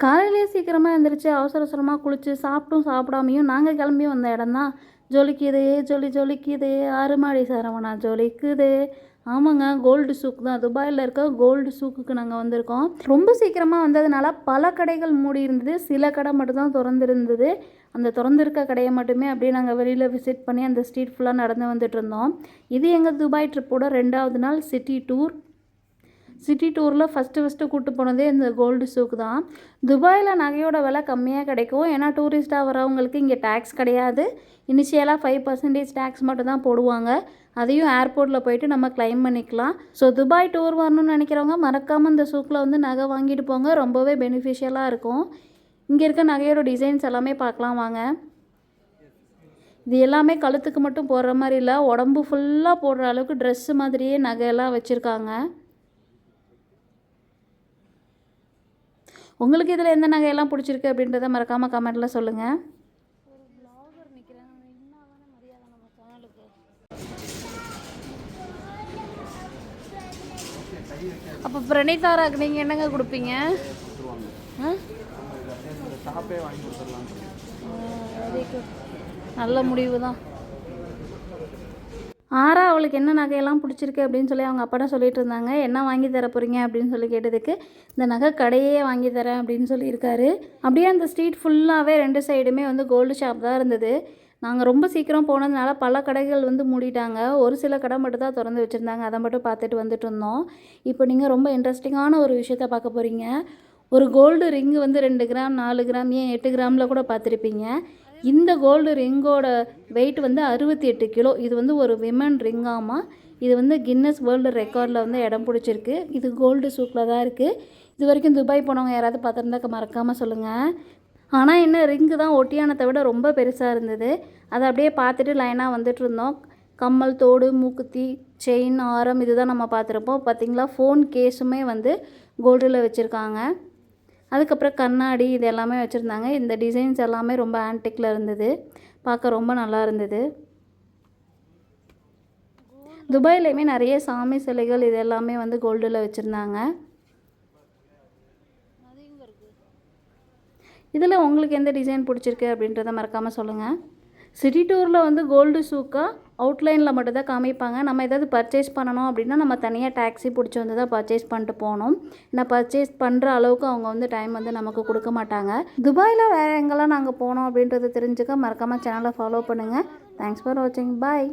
காலையிலேயே சீக்கிரமாக எழுந்திரிச்சு அவசர அவசரமாக குளித்து சாப்பிட்டும் சாப்பிடாமையும் நாங்கள் கிளம்பி வந்த இடம் தான் ஜொலிக்குதே ஜொலி ஜொலிக்குதே ஆறுமாடி சரவணா ஜொலிக்குதே. ஆமாங்க கோல்டு சூக் தான். துபாயில் இருக்க கோல்டு சூக்குக்கு நாங்கள் வந்திருக்கோம். ரொம்ப சீக்கிரமாக வந்ததுனால பல கடைகள் மூடி இருந்தது. சில கடை மட்டும்தான் திறந்துருந்தது. அந்த திறந்திருக்க கடையை மட்டுமே அப்படியே நாங்கள் வெளியில் விசிட் பண்ணி அந்த ஸ்ட்ரீட் ஃபுல்லாக நடந்து வந்துட்டு இருந்தோம். இது எங்கள் துபாய் ட்ரிப்போட ரெண்டாவது நாள் சிட்டி டூர் சிட்டி டூரில் ஃபஸ்ட்டு ஃபஸ்ட்டு கூட்டு போனதே இந்த கோல்டு சூக்கு தான். துபாயில் நகையோட விலை கம்மியாக கிடைக்கும். ஏன்னா டூரிஸ்ட்டாக வரவங்களுக்கு இங்கே டேக்ஸ் கிடையாது. இனிஷியலாக ஃபைவ் பர்சன்டேஜ் டேக்ஸ் மட்டும் தான் போடுவாங்க. அதையும் ஏர்போர்ட்டில் போயிட்டு நம்ம க்ளைம் பண்ணிக்கலாம். ஸோ துபாய் டூர் வரணும்னு நினைக்கிறவங்க மறக்காமல் இந்த சூக்கில் வந்து நகை வாங்கிட்டு போங்க. ரொம்பவே பெனிஃபிஷியலாக இருக்கும். இங்கே இருக்க நகையோட டிசைன்ஸ் எல்லாமே பார்க்கலாம் வாங்க. இது எல்லாமே கழுத்துக்கு மட்டும் போடுற மாதிரி இல்லை. உடம்பு ஃபுல்லாக போடுற அளவுக்கு ட்ரெஸ்ஸு மாதிரியே நகையெல்லாம் வச்சுருக்காங்க. உங்களுக்கு இதில் எந்த நகையெல்லாம் பிடிச்சிருக்கு அப்படின்றத மறக்காமல் கமெண்ட்டில் சொல்லுங்கள் அப்போ பிரணீதாராக்கு நீங்கள் என்னங்க கொடுப்பீங்க? நல்ல முடிவு தான் ஆறா அவளுக்கு என்ன நகையெல்லாம் பிடிச்சிருக்கு அப்படின்னு சொல்லி அவங்க அப்பாட்ட சொல்லிட்டு இருந்தாங்க. என்ன வாங்கி தர போகிறீங்க அப்படின்னு சொல்லி கேட்டதுக்கு இந்த நகை கடையே வாங்கி தரேன் அப்படின்னு சொல்லியிருக்காரு அப்படியே அந்த ஸ்ட்ரீட் ஃபுல்லாகவே ரெண்டு சைடுமே வந்து கோல்டு ஷாப் தான் இருந்தது. நாங்கள் ரொம்ப சீக்கிரம் போனதுனால பல கடைகள் வந்து மூடிட்டாங்க. ஒரு சில கடை மட்டும் தான் திறந்து வச்சுருந்தாங்க. அதை மட்டும் பார்த்துட்டு வந்துட்டு இருந்தோம். இப்போ நீங்கள் ரொம்ப இன்ட்ரெஸ்டிங்கான ஒரு விஷயத்த பார்க்க போகிறீங்க ஒரு கோல்டு ரிங்கு வந்து ரெண்டு கிராம் நாலு கிராம் ஏன் எட்டு கிராமில் கூட பார்த்துருப்பீங்க. இந்த கோல்டு ரிங்கோட வெயிட் வந்து அறுபத்தி எட்டு கிலோ. இது வந்து ஒரு விமன் ரிங்காமா இது வந்து கின்னஸ் வேர்ல்டு ரெக்கார்டில் வந்து இடம் பிடிச்சிருக்கு. இது கோல்டு சூக்கில் தான் இருக்குது இது வரைக்கும் துபாய் போனவங்க யாராவது பார்த்துருந்தாக்க மறக்காமல் சொல்லுங்கள் ஆனால் என்ன ரிங்கு தான் ஒட்டியானத்தை விட ரொம்ப பெருசாக இருந்தது. அதை அப்படியே பார்த்துட்டு லைனாக வந்துட்டு இருந்தோம். கம்மல் தோடு மூக்குத்தி செயின் ஆரம் இதுதான் நம்ம பார்த்துருப்போம். பார்த்தீங்களா? ஃபோன் கேஸுமே வந்து கோல்டில் வச்சுருக்காங்க. அதுக்கப்புறம் கண்ணாடி இது எல்லாமே வச்சுருந்தாங்க. இந்த டிசைன்ஸ் எல்லாமே ரொம்ப ஆன்டிக்கில் இருந்தது. பார்க்க ரொம்ப நல்லா இருந்தது. துபாயிலையுமே நிறைய சாமி சிலைகள் இது எல்லாமே வந்து கோல்டில் வச்சுருந்தாங்க. இதில் உங்களுக்கு எந்த டிசைன் பிடிச்சிருக்கு அப்படின்றத மறக்காமல் சொல்லுங்கள் சிட்டி டூரில் வந்து கோல்டு சூக்கா அவுட்லைனில் மட்டும்தான் காமிப்பாங்க. நம்ம ஏதாவது பர்ச்சேஸ் பண்ணணும் அப்படின்னா நம்ம தனியாக டாக்ஸி பிடிச்சி வந்து தான் பர்ச்சேஸ் பண்ணிட்டு போகணும். ஏன்னா பர்ச்சேஸ் பண்ணுற அளவுக்கு அவங்க வந்து டைம் வந்து நமக்கு கொடுக்க மாட்டாங்க. துபாயில் வேறு எங்கெல்லாம் நாங்கள் போனோம் அப்படின்றத தெரிஞ்சுக்க மறக்காமல் சேனலை ஃபாலோ பண்ணுங்கள் தேங்க்ஸ் ஃபார் வாட்சிங் பாய்